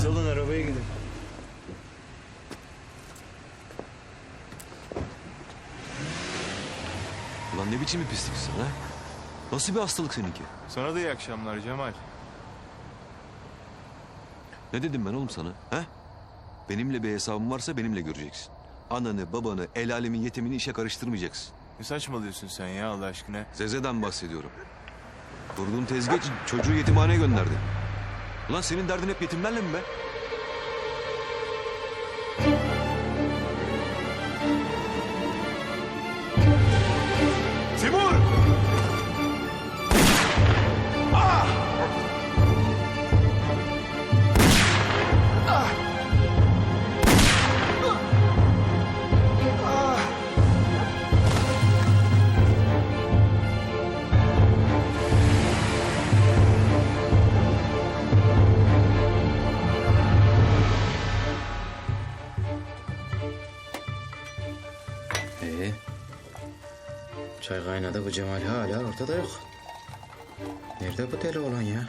Siz alın arabaya gidin. Ulan ne biçim bir pislik sen ha? Nasıl bir hastalık seninki? Sana da iyi akşamlar Cemal. Ne dedim ben oğlum sana? Ha? Benimle bir hesabın varsa benimle göreceksin. Ananı, babanı, el alemin yetimini işe karıştırmayacaksın. Ne saçmalıyorsun sen ya Allah aşkına? Zeze'den bahsediyorum. Vurduğum tezgeç çocuğu yetimhaneye gönderdi. Ulan senin derdin hep yetimlerle mi be? Ee, çay kaynadı bu Cemal hala ortada yok. Nerede bu deli olan ya?